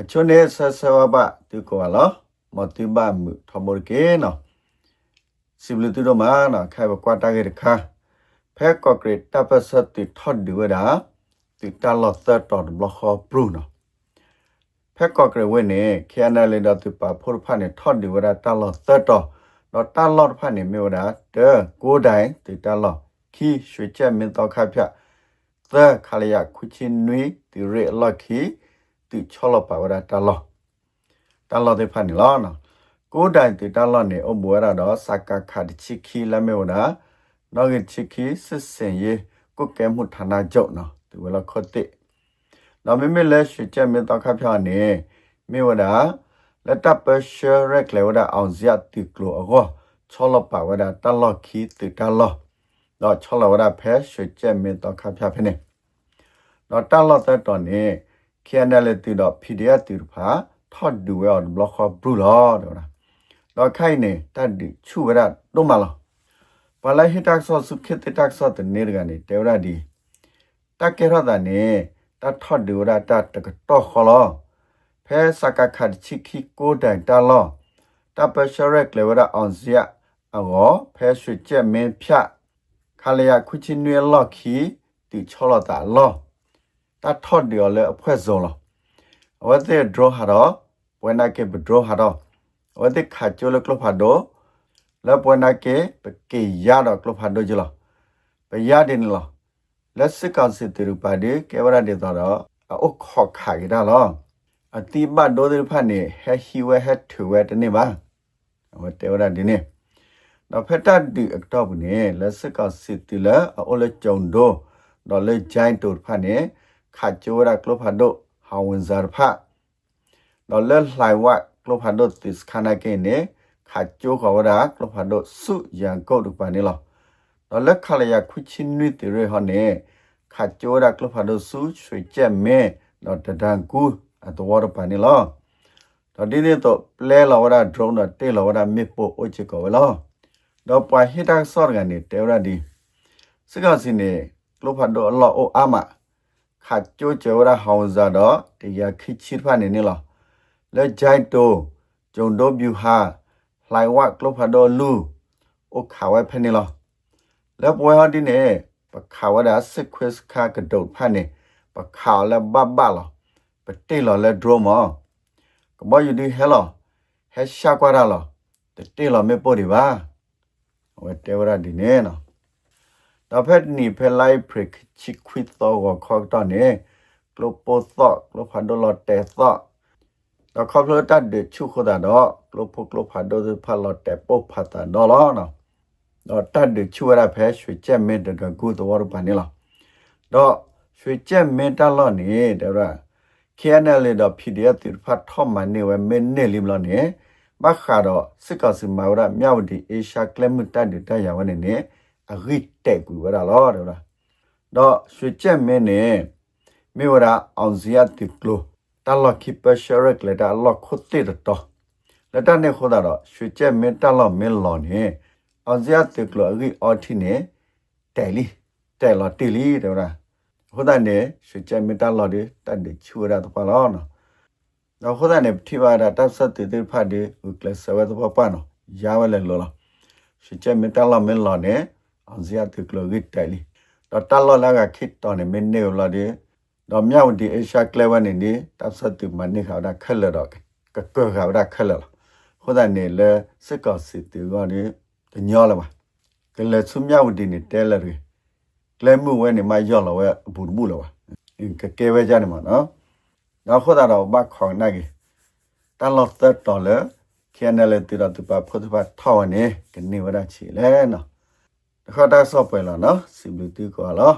အချွန်းနေဆဆဝဘတူကောလောမတူဘမှုထမရကေနော်စီဘလူတူတော့မနော်ခဲဘကွာတာကေတခါဖဲကော့ဂရစ်တပ်ပစတိထော့ဒီဝဒါတူတလော့သတ်တော်ဘလခေါပရူနော်ဖဲကော့ဂရစ်ဝင်းနေခ ्यान လေတော့တူပါဖို့ဖာနေထော့ဒီဝဒါတလော့သတ်တော်တော့တလော့ဖာနေမြေဝဒါတဲကိုတိုင်တူတလော့ခီရွှေချက်မင်းတော့ခါဖြတ်သခါလျခုချင်းနွေတီရဲလော့ခီ တူချောလပါဝဒါတလော့တလော့တဲ့ဖာနေလောနော်ကိုတိုင်တူတလော့နေအဘွားရတော့စကာခါတချီခီလမေဝဒါနော်ကချီခီစစ်စင်ရေကုကဲမှုဌာနချုပ်နော်ဒီဝလခတ်တဲ့နော်မေမေလဲရွှေချက်မင်းတော့ခါဖြတ်နေမေဝဒါလက်တပ်ပရှရက်လေဝဒါအောင်ဇက်တီကလိုအောချောလပါဝဒါတလော့ခီတူတလော့တော့ချောလဝဒါဖဲရွှေချက်မင်းတော့ခါဖြတ်ဖ ਨੇ တော့တလော့တဲ့တော်နေ KNL တီတော့ PDF တီဖာထော့ဒူဝဲဘလော့ခဘရူလောတော့လားတော့ခိုင်နေတတ်ဒီချူရတော့မလားပလိုက်ဟစ်တက်ဆော့စုခစ်တက်ဆော့တဲ့နေကနေတေရဒီတက်ကေရတာနေတတ်ထော့ဒူရတတ်တကတော့ခလောဖဲစကခတ်ချီခီကိုတိုင်တလောတပရှရက်လေဝရအောင်စရအောဖဲရွှေချက်မင်းဖြတ်ခါလျာခုချင်းနွေလော့ခီတီချောလတာလော တတ်ထော့ဒီလေအဖွဲစုံလောဝတ်တဲ့ draw ဟာတော့ဝနာကေဘ draw ဟာတော့ဝတ်တဲ့ခါချိုလကလဖာတော့လပဝနာကေပကေရတော့ကလဖာတော့ကြလားပရတဲ့နလားလက်စကစစ်တူပါဒီကေဝရတဲ့တော့အုတ်ခေါ်ခါကြတာလောအတိဘတ်ဒိုတဲ့ဖာနေဟက်ဟီဝဲဟက်ထူဝဲတနေ့ပါဝတ်တဲ့ဝရဒီနေ့တော့ဖက်တတ်ဒီအတော့ဘူးနေလက်စကစစ်တူလာအိုလကြုံတော့တော့လေဂျိုင်းတူဖာနေ ခါချိုရကလဖာတော့ဟောဝင်ဇာဖာတော့လဲလှိုင်ဝတ်ကလဖာတော့တစ်ခနာကေနေခါချိုခဝရာကလဖာတော့စုရန်ကုတ်တူပါနေလောတော့လက်ခလရခုချင်းနွိတေရဟနေခါချိုရကလဖာတော့စုရွှေချက်မဲတော့တဒန်ကူအတော်ရပါနေလောတော့ဒီနေ့တော့ပလဲလောရာဒရုန်းတော့တေလောရာမေပိုအိုချီကောလောတော့ပွာဟစ်တာဆော့ကနေတေရဒီစကစင်းနေကလဖာတော့အလောအိုအာမ ခါချိုချေဝရာဟောင်းဇာတော့တရားခိချစ်ဖာနေနေလောလက်ကြိုက်တိုဂျုံတိုဗျူဟာလှိုင်ဝကလဖာဒိုလူအိုခါဝဲဖနေလောလက်ပွဲဟာဒီနေပ ခါဝဒါစစ်ခွစ်ခါကဒုတ်ဖနေပခါလက်ဘဘလောပတေလောလက်ဒရမောကမယူဒီဟဲလောဟဲရှာကွာရလောတေလောမေပိုဒီပါဝဲတေဝရဒီနေနော်တော့ဖက်နီဖဲလိုက်ပရစ်ချီခွစ်တော့ခေါ်တော့နေကလပိုသောကလဖာဒိုလောတေသောတော့ခေါပလတတ် de ချုခဒါတော့ကလဖကလဖာဒိုဖာလတ်တေပုတ်ဖာတာတော့လောနော်တော့တတ် de ချူရဖဲရွှေချက်မဲတကကူတော်ဘာနေလားတော့ရွှေချက်မဲတလောနေတဲ့ရ KNL တော့ PDF တိဖတ်ထောမနေဝဲမင်းနေလိမလို့နေမခါတော့စစ်ကစမာဝရမြောက်ဒီအေရှာကလမတတ် de တရဝနေနေ အဂိတက်ကူရတော့တော့တော့ရွှေချက်မဲနေမေဝရအောင်ဇီယတိကလိုတလခိပရှရက်လက်တာလခုတ်တဲ့တော့လက်တာနေခေါ်တာတော့ရွှေချက်မင်းတလမင်းလော်နေအောင်စရတက်လို့အကြီးအော်တီနေတယ်လီတယ်လော်တီလီတဲ့လားဟိုတဲ့နေရွှေချက်မင်းတလော်ဒီတတ်တယ်ချူရတော့ပါလောနော်တော့ဟိုတဲ့နေထိပါတာတပ်ဆက်တဲ့ဖတ်တယ်ဟိုကလဆဝဲတော့ပါနော်ရဝလဲလော်ရွှေချက်မင်းတလော်မင်းလော်နေ အောင်စရတက်လို့ကြီးတယ်လီတော့တလော်လာကခစ်တော်နေမင်းနေလော်ဒီတော့မြောက်ဒီအေရှာကလဝနေနေတပ်စတ်တူမနေခါဒါခက်လတော့ကကခါဒါခက်လဟိုဒါနေလေစကစီတူကနေတညောလာပါကလေဆုမြောက်ဒီနေတဲလရီကလဲမှုဝဲနေမရော့လဝဲဘူဘူးလဝကကဲဝဲကြနေမှာနော်နောက်ခဒါတော့ဘခေါင်နိုင်တလော့သက်တော်လေခဲနယ်လေတူရတူပါဖို့တပါထောင်းနေကနေဝရချီလဲနော် တခါတာဆော့ပွဲလာနော်စီဘလူတူကောလော